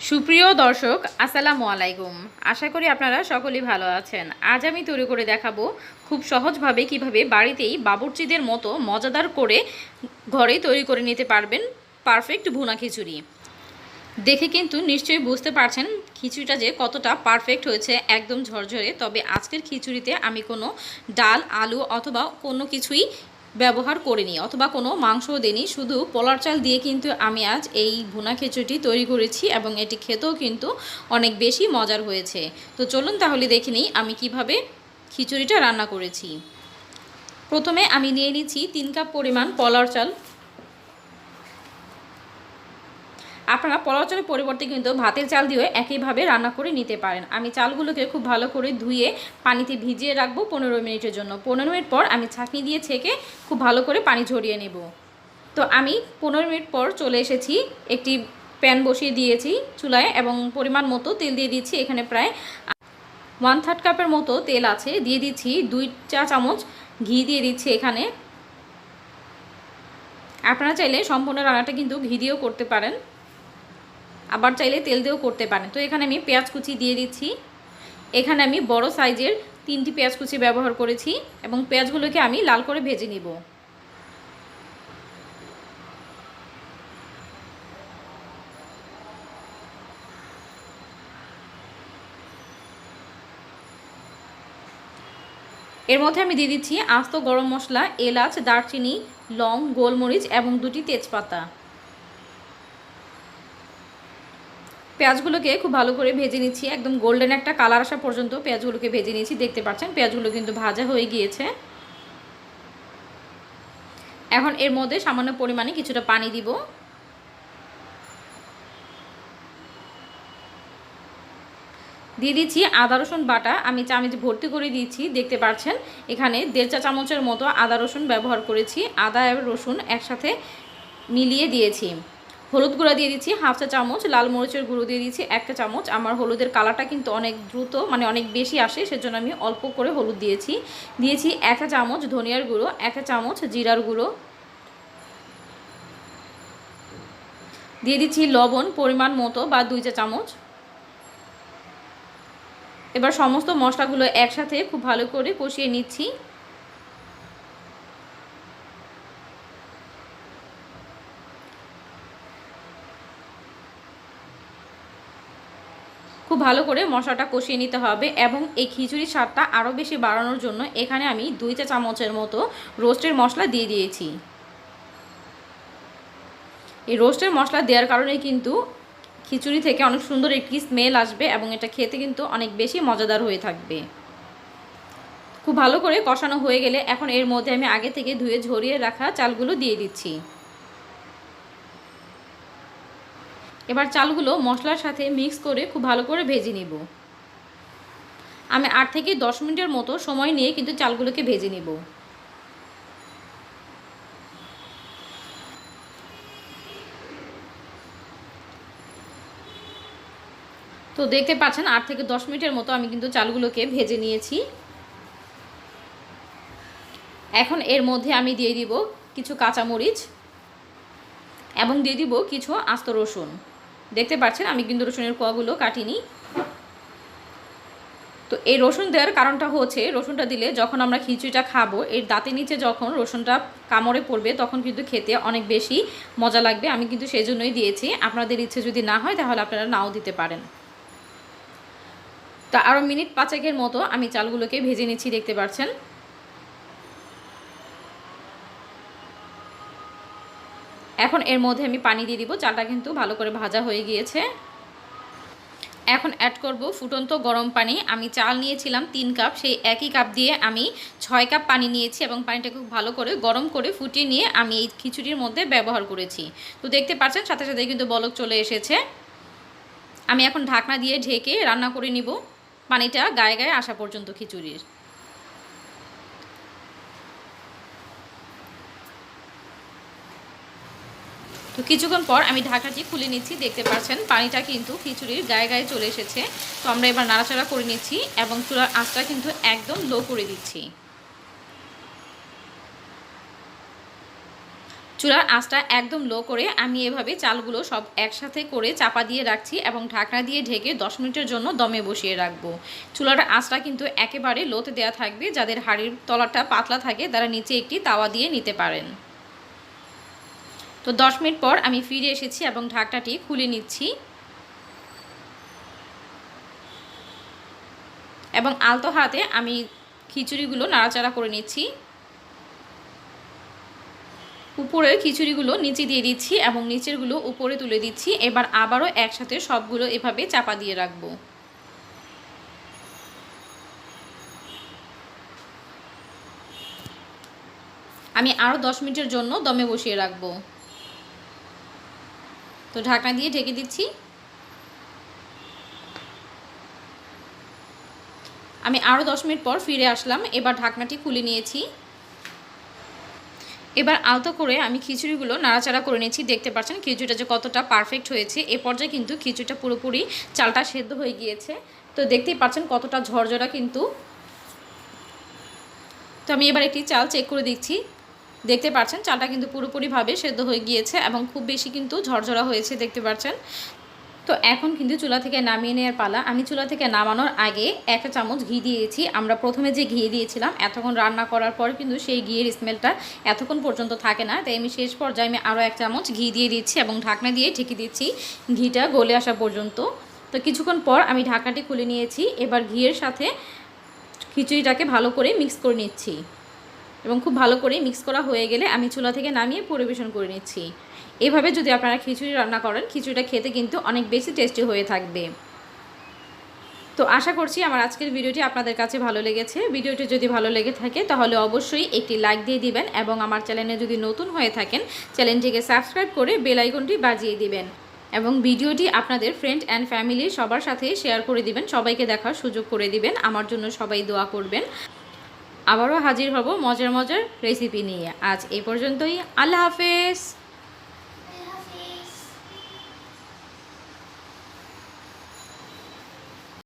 সুপ্রিয় দর্শক, আসসালামু আলাইকুম। আশা করি আপনারা সকলেই ভালো আছেন। আজ আমি তৈরি করে দেখাবো খুব সহজভাবে কীভাবে বাড়িতেই বাবুর্চিদের মতো মজাদার করে ঘরেই তৈরি করে নিতে পারবেন পারফেক্ট ভুনা খিচুড়ি। দেখে কিন্তু নিশ্চয়ই বুঝতে পারছেন খিচুড়িটা যে কতটা পারফেক্ট হয়েছে, একদম ঝরঝরে। তবে আজকের খিচুড়িতে আমি কোনো ডাল, আলু অথবা কোনো কিছুই ব্যবহার করিনি, অথবা কোনো মাংসও দিইনি। শুধু পোলার চাল দিয়ে কিন্তু আমি আজ এই ভুনা খিচুড়িটি তৈরি করেছি এবং এটি খেতেও কিন্তু অনেক বেশি মজার হয়েছে। তো চলুন তাহলে দেখে নিই আমি কীভাবে খিচুড়িটা রান্না করেছি। প্রথমে আমি নিয়ে নিচ্ছি তিন কাপ পরিমাণ পলার চাল। আপনারা পোলাও চালের পরিবর্তে কিন্তু ভাতের চাল দিয়েও একইভাবে রান্না করে নিতে পারেন। আমি চালগুলোকে খুব ভালো করে ধুয়ে পানিতে ভিজিয়ে রাখব পনেরো মিনিটের জন্য। পনেরো মিনিট পর আমি ছাঁকনি দিয়ে ছেঁকে খুব ভালো করে পানি ঝরিয়ে নেব। তো আমি পনেরো মিনিট পর চলে এসেছি, একটি প্যান বসিয়ে দিয়েছি চুলায় এবং পরিমাণ মতো তেল দিয়ে দিচ্ছি। এখানে প্রায় ওয়ান থার্ড কাপের মতো তেল আছে। দিয়ে দিচ্ছি দুই চা চামচ ঘি দিয়ে দিচ্ছি এখানে। আপনারা চাইলে সম্পূর্ণ রান্নাটা কিন্তু ঘি দিয়েও করতে পারেন। আবার চাইলে তেল দিয়েও করতে পারেন। তো এখানে আমি পেঁয়াজ কুচি দিয়ে দিচ্ছি। এখানে আমি বড় সাইজের তিনটি পেঁয়াজ কুচি ব্যবহার করেছি এবং পেঁয়াজগুলোকে আমি লাল করে ভেজে নিব। এর মধ্যে আমি দিয়ে দিচ্ছি আস্ত গরম মশলা, এলাচ, দারচিনি, লং, গোলমরিচ এবং দুটি তেজপাতা। পেঁয়াজগুলোকে খুব ভালো করে ভেজে নিচ্ছি। একদম গোল্ডেন একটা কালার আসা পর্যন্ত পেঁয়াজগুলোকে ভেজে নিয়েছি, দেখতে পাচ্ছেন? পেঁয়াজগুলো কিন্তু ভাজা হয়ে গিয়েছে। এখন এর মধ্যে সামান্য পরিমাণে কিছুটা পানি দিব। দিয়ে দিচ্ছি আদা, রসুন বাটা। আমি চামচ ভর্তি করে দিয়েছি, দেখতে পাচ্ছেন? এখানে দেড় চা চামচের মতো আদা, রসুন ব্যবহার করেছি। আদা এবং রসুন একসাথে মিলিয়ে দিয়েছি। হলুদ গুঁড়া দিয়ে দিচ্ছি, হাফ চা চামচ, লাল মরিচের গুঁড়ো দিয়ে দিচ্ছি একটা চামচ। আমার হলুদের কালারটা কিন্তু অনেক দ্রুত মানে অনেক বেশি আসে, সেজন্য আমি অল্প করে হলুদ দিয়েছি। দিয়েছি একটা চামচ ধনিয়ার গুঁড়ো একটা চামচ জিরার গুঁড়ো। দিয়ে দিচ্ছি লবণ পরিমাণ মতো বা দুই চা চামচ। এবার সমস্ত মশলাগুলো একসাথে খুব ভালো করে কষিয়ে নিচ্ছি। খুব ভালো করে মশলাটা কষিয়ে নিতে হবে এবং এই খিচুড়ির স্বাদটা আরও বেশি বাড়ানোর জন্য এখানে আমি দুই চা চামচের মতো রোস্টের মশলা দিয়ে দিয়েছি। এই রোস্টের মশলা দেওয়ার কারণে কিন্তু খিচুড়ি থেকে অনেক সুন্দর একটি স্মেল আসবে এবং এটা খেতে কিন্তু অনেক বেশি মজাদার হয়ে থাকবে। খুব ভালো করে কষানো হয়ে গেলে এখন এর মধ্যে আমি আগে থেকে ধুয়ে ঝরিয়ে রাখা চালগুলো দিয়ে দিচ্ছি। এবার চালগুলো মশলার সাথে মিক্স করে খুব ভালো করে ভেজে নিব। আমি আট থেকে দশ মিনিটের মতো সময় নিয়ে কিন্তু চালগুলোকে ভেজে নিব। তো দেখতে পাচ্ছেন, আট থেকে দশ মিনিটের মতো আমি কিন্তু চালগুলোকে ভেজে নিয়েছি। এখন এর মধ্যে আমি দিয়ে দিব কিছু কাঁচামরিচ এবং দিয়ে দিব কিছু আস্ত রসুন। দেখতে পাচ্ছেন, আমি কিন্তু রসুনের কোয়াগুলো কাটিনি। তো এই রসুন দেওয়ার কারণটা হচ্ছে, রসুনটা দিলে যখন আমরা খিচুড়িটা খাব, এর দাঁতের নিচে যখন রসুনটা কামড়ে পড়বে, তখন কিন্তু খেতে অনেক বেশি মজা লাগবে। আমি কিন্তু সেই জন্যই দিয়েছি। আপনাদের ইচ্ছে যদি না হয়, তাহলে আপনারা নাও দিতে পারেন। তা আরও মিনিট পাঁচেকের মতো আমি চালগুলোকে ভেজে নিচ্ছি, দেখতে পাচ্ছেন। এখন এর মধ্যে আমি পানি দিয়ে দিব, চালটা কিন্তু ভালো করে ভাজা হয়ে গিয়েছে। এখন অ্যাড করব ফুটন্ত গরম পানি। আমি চাল নিয়েছিলাম তিন কাপ, সেই একই কাপ দিয়ে আমি ছয় কাপ পানি নিয়েছি এবং পানিটা খুব ভালো করে গরম করে ফুটিয়ে নিয়ে আমি এই খিচুড়ির মধ্যে ব্যবহার করেছি। তো দেখতে পাচ্ছেন, সাথে সাথে কিন্তু বলক চলে এসেছে। আমি এখন ঢাকনা দিয়ে ঢেকে রান্না করে নিব। পানিটা গায়ে গায়ে আসা পর্যন্ত খিচুড়ির। তো কিছুক্ষণ পর আমি ঢাকাটি খুলে নিচ্ছি, দেখতে পাচ্ছেন পানিটা কিন্তু খিচুড়ির গায়ে গায়ে চলে এসেছে। তো আমরা এবার নাড়াচাড়া করে নিচ্ছি এবং চুলার আঁচটা কিন্তু একদম লো করে দিচ্ছি। চুলার আঁচটা একদম লো করে আমি এভাবে চালগুলো সব একসাথে করে চাপা দিয়ে রাখছি এবং ঢাকনা দিয়ে ঢেকে দশ মিনিটের জন্য দমে বসিয়ে রাখব। চুলার আঁচটা কিন্তু একেবারে লোতে দেওয়া থাকবে, যাদের হাড়ির তলাটা পাতলা থাকে তারা নিচে একটি তাওয়া দিয়ে নিতে পারেন। তো দশ মিনিট পর আমি ফিরে এসেছি এবং ঢাকনাটি খুলে নিচ্ছি। এবং আলতো হাতে আমি খিচুড়িগুলো নাড়াচাড়া করে নিচ্ছি। উপরের খিচুড়িগুলো নিচে দিয়ে দিচ্ছি এবং নিচেরগুলো উপরে তুলে দিচ্ছি। এবার আবারও একসাথে সবগুলো এভাবে চাপা দিয়ে রাখব। আমি আরও দশ মিনিটের জন্য দমে বসিয়ে রাখব। তো ঢাকনা দিয়ে ঢেকে দিচ্ছি। আমি আরও দশ মিনিট পর ফিরে আসলাম, এবার ঢাকনাটি খুলে নিয়েছি। এবার আলতো করে আমি খিচুড়িগুলো নাড়াচাড়া করে নিয়েছি, দেখতে পাচ্ছেন খিচুড়িটা যে কতটা পারফেক্ট হয়েছে। এ পর্যায়ে কিন্তু খিচুড়িটা পুরোপুরি চালটা সেদ্ধ হয়ে গিয়েছে। তো দেখতেই পাচ্ছেন কতটা ঝরঝরা কিন্তু। তো আমি এবার একটি চাল চেক করে দিচ্ছি। দেখতে পাচ্ছেন চালটা কিন্তু পুরোপুরিভাবে সেদ্ধ হয়ে গিয়েছে এবং খুব বেশি কিন্তু ঝরঝরা হয়েছে, দেখতে পাচ্ছেন তো এখন কিন্তু চুলা থেকে নামিয়ে নেওয়ার পালা। আমি চুলা থেকে নামানোর আগে একটা চামচ ঘি দিয়েছি। আমরা প্রথমে যে ঘি দিয়েছিলাম, এতক্ষণ রান্না করার পর কিন্তু সেই ঘিয়ের স্মেলটা এতক্ষণ পর্যন্ত থাকে না। তাই আমি শেষ পর্যায়ে আমি আরও এক চামচ ঘি দিয়ে দিচ্ছি এবং ঢাকনা দিয়ে ঢেকে দিচ্ছি। ঘিটা গলে আসা পর্যন্ত। তো কিছুক্ষণ পর আমি ঢাকাটি খুলে নিয়েছি। এবার ঘিয়ের সাথে খিচুড়িটাকে ভালো করে মিক্স করে নিচ্ছি। এবং খুব ভালো করে মিক্স করা হয়ে গেলে আমি চুলা থেকে নামিয়ে পরিবেশন করে নিচ্ছি। এভাবে যদি আপনারা খিচুড়ি রান্না করেন, খিচুড়িটা খেতে কিন্তু অনেক বেশি টেস্টি হয়ে থাকবে। তো আশা করছি আমার আজকের ভিডিওটি আপনাদের কাছে ভালো লেগেছে। ভিডিওটি যদি ভালো লেগে থাকে, তাহলে অবশ্যই একটি লাইক দিয়ে দিবেন এবং আমার চ্যানেলে যদি নতুন হয়ে থাকেন, চ্যানেলটিকে সাবস্ক্রাইব করে বেল আইকনটি বাজিয়ে দিবেন এবং ভিডিওটি আপনাদের ফ্রেন্ড অ্যান্ড ফ্যামিলি সবার সাথে শেয়ার করে দিবেন, সবাইকে দেখার সুযোগ করে দিবেন, আমার জন্য সবাই দোয়া করবেন। আবারও হাজির হব মজার মজার রেসিপি নিয়ে। আজ এই পর্যন্তই আল্লাহ হাফেজ।